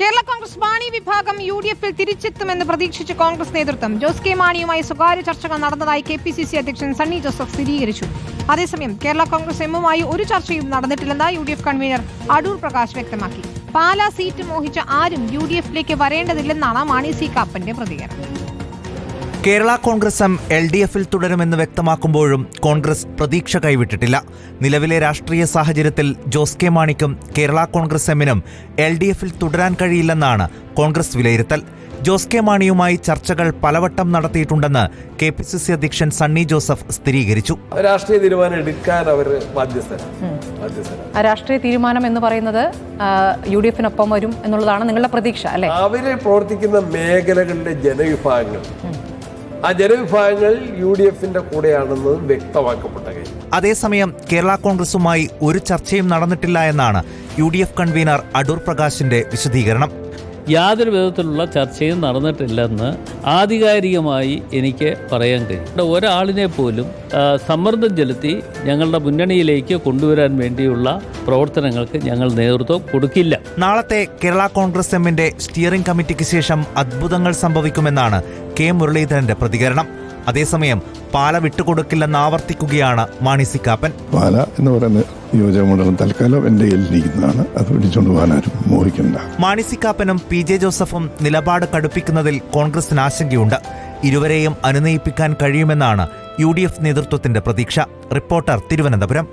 കേരള കോൺഗ്രസ് മാണി വിഭാഗം U D എഫിൽ തിരിച്ചെത്തുമെന്ന് പ്രതീക്ഷിച്ച് കോൺഗ്രസ് നേതൃത്വം. ജോസ് കെ മാണിയുമായി സ്വകാര്യ ചർച്ചകൾ നടന്നതായി കെ പി സി സി അധ്യക്ഷൻ സണ്ണി ജോസഫ് സ്ഥിരീകരിച്ചു. അതേസമയം കേരള കോൺഗ്രസ് എമ്മുമായി ഒരു ചർച്ചയും നടന്നിട്ടില്ലെന്ന് U D F convener Adoor Prakash വ്യക്തമാക്കി. പാലാ സീറ്റ് മോഹിച്ച ആരും യു ഡി എഫിലേക്ക് വരേണ്ടതില്ലെന്നാണ് മാണി സി കാപ്പന്റെ പ്രതികരണം. Kerala Congress M L D എഫിൽ തുടരുമെന്ന് വ്യക്തമാക്കുമ്പോഴും കോൺഗ്രസ് പ്രതീക്ഷ കൈവിട്ടിട്ടില്ല. നിലവിലെ രാഷ്ട്രീയ സാഹചര്യത്തിൽ ജോസ് കെ മാണിക്കും കേരള കോൺഗ്രസ് എമ്മിനും എൽ ഡി എഫിൽ തുടരാൻ കഴിയില്ലെന്നാണ് കോൺഗ്രസ് വിലയിരുത്തൽ. ജോസ് കെ മാണിയുമായി ചർച്ചകൾ പലവട്ടം നടത്തിയിട്ടുണ്ടെന്ന് കെ പി സി സി അധ്യക്ഷൻ സണ്ണി ജോസഫ് സ്ഥിരീകരിച്ചു. രാഷ്ട്രീയ തീരുമാനം എടുക്കാൻ അവർ രാഷ്ട്രീയ തീരുമാനം എന്ന് പറയുന്നത് യു ഡി എഫിനൊപ്പം വരും എന്നുള്ളതാണ് നിങ്ങളുടെ പ്രതീക്ഷ അല്ലെ? അവർ പ്രവർത്തിക്കുന്ന മേഖലകളിലെ ജനവിഭാഗങ്ങൾ. ആ ജനവിഭാഗങ്ങൾ യു ഡി എഫിന്റെ കൂടെയാണെന്നത് വ്യക്തമാക്കപ്പെട്ട കാര്യം. അതേസമയം കേരള കോൺഗ്രസുമായി ഒരു ചർച്ചയും നടന്നിട്ടില്ല എന്നാണ് U D F convener Adoor പ്രകാശിന്റെ വിശദീകരണം. യാതൊരു വിധത്തിലുള്ള ചർച്ചയും നടന്നിട്ടില്ലെന്ന് ആധികാരികമായി എനിക്ക് പറയാൻ കഴിയും. ഒരാളിനെ പോലും സമ്മർദ്ദം ചെലുത്തി ഞങ്ങളുടെ മുന്നണിയിലേക്ക് കൊണ്ടുവരാൻ വേണ്ടിയുള്ള പ്രവർത്തനങ്ങൾക്ക് ഞങ്ങൾ നേതൃത്വം കൊടുക്കില്ല. നാളത്തെ കേരള കോൺഗ്രസ് എമ്മിന്റെ സ്റ്റിയറിംഗ് കമ്മിറ്റിക്ക് ശേഷം അത്ഭുതങ്ങൾ സംഭവിക്കുമെന്നാണ് കെ മുരളീധരന്റെ പ്രതികരണം. അതേസമയം പാല വിട്ടുകൊടുക്കില്ലെന്ന് ആവർത്തിക്കുകയാണ് മാണി സി കാപ്പൻ പാല എന്ന് പറയുന്ന നിയോജകമണ്ഡലം തൽക്കാലം എന്റെ കയ്യിലിരിക്കുന്നതാണ് അത് പിടിച്ചുകൊണ്ട് പോകാൻ ആരും മോഹിക്കണ്ട. മാണി സി കാപ്പനും പി ജെ ജോസഫും നിലപാട് കടുപ്പിക്കുന്നതിൽ കോൺഗ്രസിന് ആശങ്കയുണ്ട്. ഇരുവരെയും അനുനയിപ്പിക്കാൻ കഴിയുമെന്നാണ് യു ഡി എഫ് നേതൃത്വത്തിന്റെ പ്രതീക്ഷ. റിപ്പോർട്ടർ തിരുവനന്തപുരം.